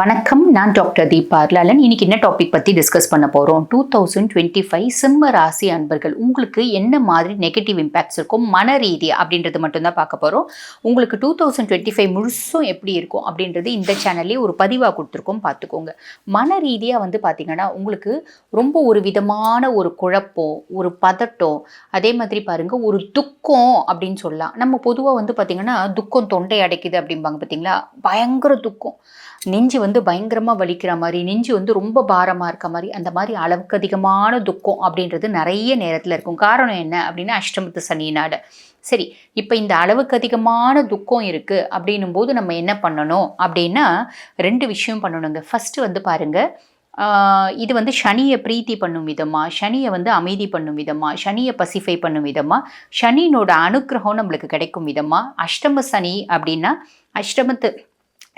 வணக்கம். நான் டாக்டர் தீபா அர்லாலன் இன்னைக்கு என்ன டாபிக் பற்றி டிஸ்கஸ் பண்ண போகிறோம் டூ தௌசண்ட் டுவெண்ட்டி ஃபைவ் சிம்ம ராசி அன்பர்கள் உங்களுக்கு என்ன மாதிரி நெகட்டிவ் இம்பேக்ட்ஸ் இருக்கும்? மன ரீதி அப்படின்றது மட்டும்தான் பார்க்க போகிறோம் உங்களுக்கு டூ தௌசண்ட் டுவெண்ட்டி ஃபைவ் முழுசும் எப்படி இருக்கும் அப்படின்றது இந்த சேனல்லே ஒரு பதிவாக கொடுத்துருக்கோம். பார்த்துக்கோங்க. மன ரீதியாக வந்து பார்த்திங்கன்னா உங்களுக்கு ரொம்ப ஒரு விதமான ஒரு குழப்பம் ஒரு பதட்டம் அதே மாதிரி பாருங்கள் ஒரு துக்கம் அப்படின்னு சொல்லலாம். நம்ம பொதுவாக வந்து பார்த்திங்கன்னா துக்கம் தொண்டை அடைக்குது அப்படிம்பாங்க பார்த்தீங்களா? பயங்கர துக்கம். நெஞ்சு வந்து பயங்கர பயங்கரமாக வலிக்கிற மாதிரி நெஞ்சு வந்து ரொம்ப பாரமாக இருக்க மாதிரி அந்த மாதிரி அளவுக்கு அதிகமான துக்கம் அப்படின்றது நிறைய நேரத்தில் இருக்கும். காரணம் என்ன அப்படின்னா அஷ்டமத்து சனி நாடு சரி இப்போ இந்த அளவுக்கு அதிகமான துக்கம் இருக்குது அப்படின்னும் போது நம்ம என்ன பண்ணணும் அப்படின்னா ரெண்டு விஷயம் பண்ணணுங்க. ஃபஸ்ட்டு வந்து பாருங்கள் இது வந்து சனியை பிரீத்தி பண்ணும் விதமாக சனியை வந்து அமைதி பண்ணும் விதமாக சனியை பசிஃபை பண்ணும் விதமாக சனியினோட அனுக்கிரகம் நம்மளுக்கு கிடைக்கும் விதமாக அஷ்டம சனி அப்படின்னா அஷ்டமத்து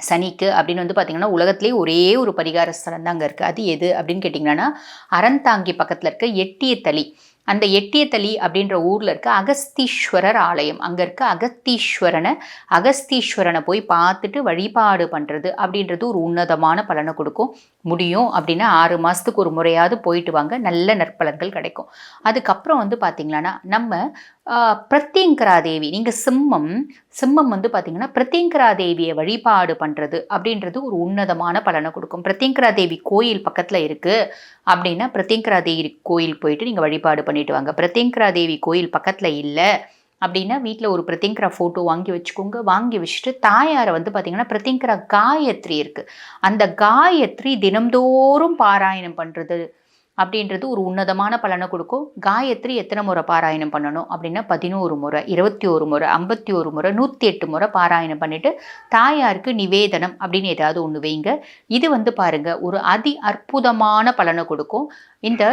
சனிக்கு அப்படின்னு வந்து பார்த்திங்கன்னா உலகத்திலே ஒரே ஒரு பரிகார ஸ்தலம் தான் அங்கே இருக்குது அது எது அப்படின்னு கேட்டிங்கன்னா அறந்தாங்கி பக்கத்தில் இருக்க எட்டிய தளி அந்த எட்டியத்தளி அப்படின்ற ஊரில் இருக்க அகஸ்தீஸ்வரர் ஆலயம். அங்கே இருக்க அகஸ்தீஸ்வரனை அகஸ்தீஸ்வரனை போய் பார்த்துட்டு வழிபாடு பண்ணுறது அப்படின்றது ஒரு உன்னதமான பலனை கொடுக்கும். முடியும் அப்படின்னா ஆறு மாதத்துக்கு ஒரு முறையாவது போயிட்டு வாங்க. நல்ல நற்பலன்கள் கிடைக்கும். அதுக்கப்புறம் வந்து பார்த்திங்களன்னா நம்ம பிரத்யங்கரா தேவி நீங்கள் சிம்மம் சிம்மம் வந்து பார்த்திங்கன்னா பிரத்யங்கரா தேவியை வழிபாடு பண்ணுறது அப்படின்றது ஒரு உன்னதமான பலனை கொடுக்கும். பிரத்யங்கரா தேவி கோயில் பக்கத்தில் இருக்குது அப்படின்னா பிரத்யங்கரா தேவி கோயில் போயிட்டு நீங்கள் வழிபாடு பண்ணிட்டு வாங்க. பிரத்யங்கரா தேவி கோயில் பக்கத்தில் இல்லை. அப்படின்னா வீட்டில் ஒரு பிரத்யங்கரா ஃபோட்டோ வாங்கி வச்சுக்கோங்க. வாங்கி வச்சுட்டு தாயாரை வந்து பார்த்திங்கன்னா பிரத்யங்கரா காயத்ரி இருக்குது அந்த காயத்ரி தினம்தோறும் பாராயணம் பண்ணுறது அப்படின்றது ஒரு உன்னதமான பலனை கொடுக்கும். காயத்ரி எத்தனை முறை பாராயணம் பண்ணணும்? அப்படின்னா பதினோரு முறை இருபத்தி ஒரு முறை ஐம்பத்தி ஒரு முறை நூற்றி எட்டு முறை பாராயணம் பண்ணிவிட்டு தாயாருக்கு நிவேதனம் அப்படின்னு ஏதாவது ஒன்று வைங்க. இது வந்து பாருங்கள் ஒரு அதி அற்புதமான பலனை கொடுக்கும். இந்த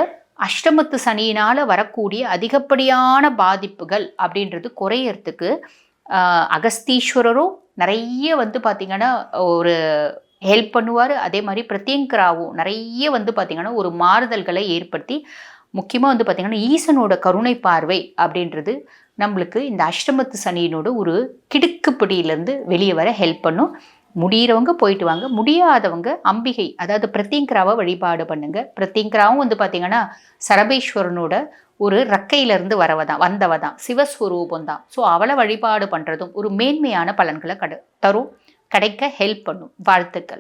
அஷ்டமத்து சனியினால் வரக்கூடிய அதிகப்படியான பாதிப்புகள் அப்படின்றது குறையறதுக்கு அகஸ்தீஸ்வரரும் நிறைய வந்து பார்த்திங்கன்னா ஒரு ஹெல்ப் பண்ணுவார். அதே மாதிரி பிரத்யங்கராவும் நிறைய வந்து பார்த்திங்கன்னா ஒரு மாறுதல்களை ஏற்படுத்தி முக்கியமாக வந்து பார்த்திங்கன்னா ஈசனோட கருணை பார்வை அப்படின்றது நம்மளுக்கு இந்த அஷ்டமத்து சனியினோட ஒரு கிடுக்குப்பிடியிலேருந்து வெளியே வர ஹெல்ப் பண்ணும். முடிகிறவங்க போயிட்டு வாங்க. முடியாதவங்க அம்பிகை அதாவது பிரத்யங்கராவை வழிபாடு பண்ணுங்க. பிரத்யங்கராவும் வந்து பார்த்தீங்கன்னா சரபேஸ்வரனோட ஒரு ரக்கையிலிருந்து வரவ தான் வந்தவ தான் சிவஸ்வரூபம் தான். ஸோ அவளை வழிபாடு பண்ணுறதும் ஒரு மேன்மையான பலன்களை கட தரும் கிடைக்க ஹெல்ப் பண்ணும். வாழ்த்துக்கள்.